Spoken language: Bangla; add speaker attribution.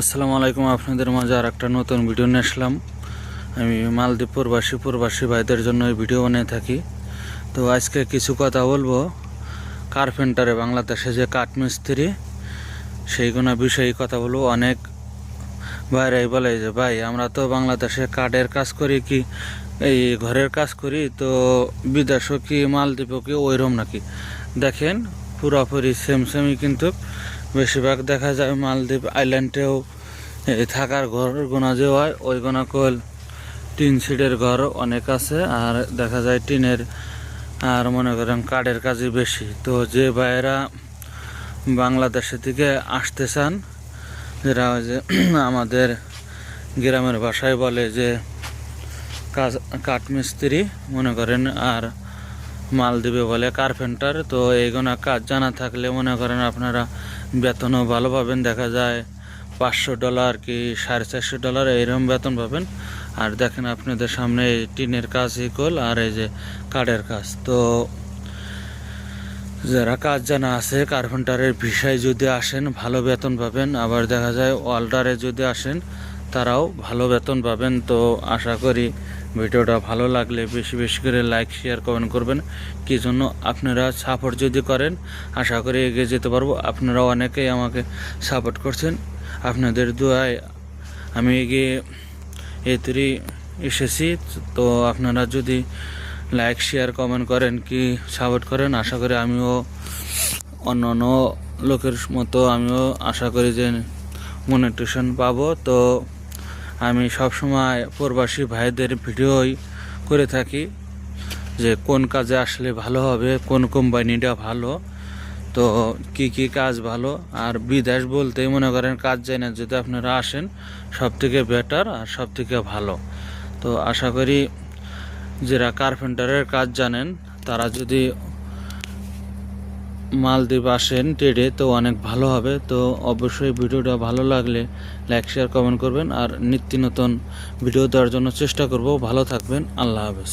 Speaker 1: আসসালামু আলাইকুম, আপনাদের মাঝে আর একটা নতুন ভিডিও নিয়ে আসলাম। আমি মালদ্বীপ প্রবাসী প্রবাসী ভাইদের জন্য এই ভিডিও বানিয়ে থাকি। তো আজকে কিছু কথা বলব। কার্পেন্টারে বাংলাদেশে যে কাঠমিস্ত্রি সেইগুলো বিষয়ে কথা বলব। অনেক ভাইরাই বলে যে, ভাই, আমরা তো বাংলাদেশে কাঠের কাজ করি কি, এই ঘরের কাজ করি, তো বিদেশও কি, মালদ্বীপও কি ওইরম নাকি? দেখেন, পুরোপুরি সেম সেমই কিন্তু বেশিরভাগ দেখা যায় মালদ্বীপ আইল্যান্ডেও থাকার ঘর গোনা যে হয়, ওই গোনা কল টিন সিটের ঘর অনেক আছে, আর দেখা যায় টিনের, আর মনে করেন কাঠের কাজই বেশি। তো যে ভাইয়েরা বাংলাদেশের দিকে আসতে চান, যেটা যে আমাদের গ্রামের ভাষায় বলে যে কাজ, কাঠমিস্ত্রি, মনে করেন, আর মালদ্বীপে বলে কার্পেন্টার, তো এইগুলো কাজ জানা থাকলে মনে করেন আপনারা বেতনও ভালো পাবেন, দেখা যায় পাঁচশো ডলার কি সাড়ে চারশো ডলার এইরকম বেতন পাবেন। আর দেখেন আপনাদের সামনে এই টিনের কাজ ইকোল আর এই যে কাঠের কাজ। তো যারা কাজ জানা আছে, কার্পেন্টারের ভিসায় যদি আসেন, ভালো বেতন পাবেন। আবার দেখা যায় ওয়াল্ডারে যদি আসেন, তারাও ভালো বেতন পাবেন। তো আশা করি ভিডিওটা ভালো লাগলে বেশি বেশি করে লাইক শেয়ার কমেন্ট করবেন। কি জন্য আপনারা সাপোর্ট যদি করেন, আশা করি এগিয়ে যেতে পারব। আপনারা অনেকেই আমাকে সাপোর্ট করছেন। আপনাদের দোয়ায় আমি এগিয়ে এতরি এসেছি। তো আপনারা যদি লাইক শেয়ার কমেন্ট করেন, কি সাপোর্ট করেন, আশা করি আমিও অন্য অন্য লোকের মতো আমিও আশা করি যে মনিটেশন পাবো। তো আমি সবসময় প্রবাসী ভাইদের ভিডিওই করে থাকি যে কোন কাজে আসলে ভালো হবে, কোন কোম্পানিটা ভালো, তো কি কি কাজ ভালো, আর বিদেশ বলতেই মনে করেন কাজ যায় না, যদি আপনারা আসেন সব থেকে বেটার আর সব থেকে ভালো। তো আশা করি যারা কার্পেন্টারের কাজ জানেন, তারা যদি মালদ্বীপ আসেন ট্রেডে, তো অনেক ভালো হবে। তো অবশ্যই ভিডিওটা ভালো লাগলে লাইক, শেয়ার, কমেন্ট করবেন। আর নিত্য নতুন ভিডিও দেওয়ার জন্য চেষ্টা করব। ভালো থাকবেন। আল্লাহ হাফেজ।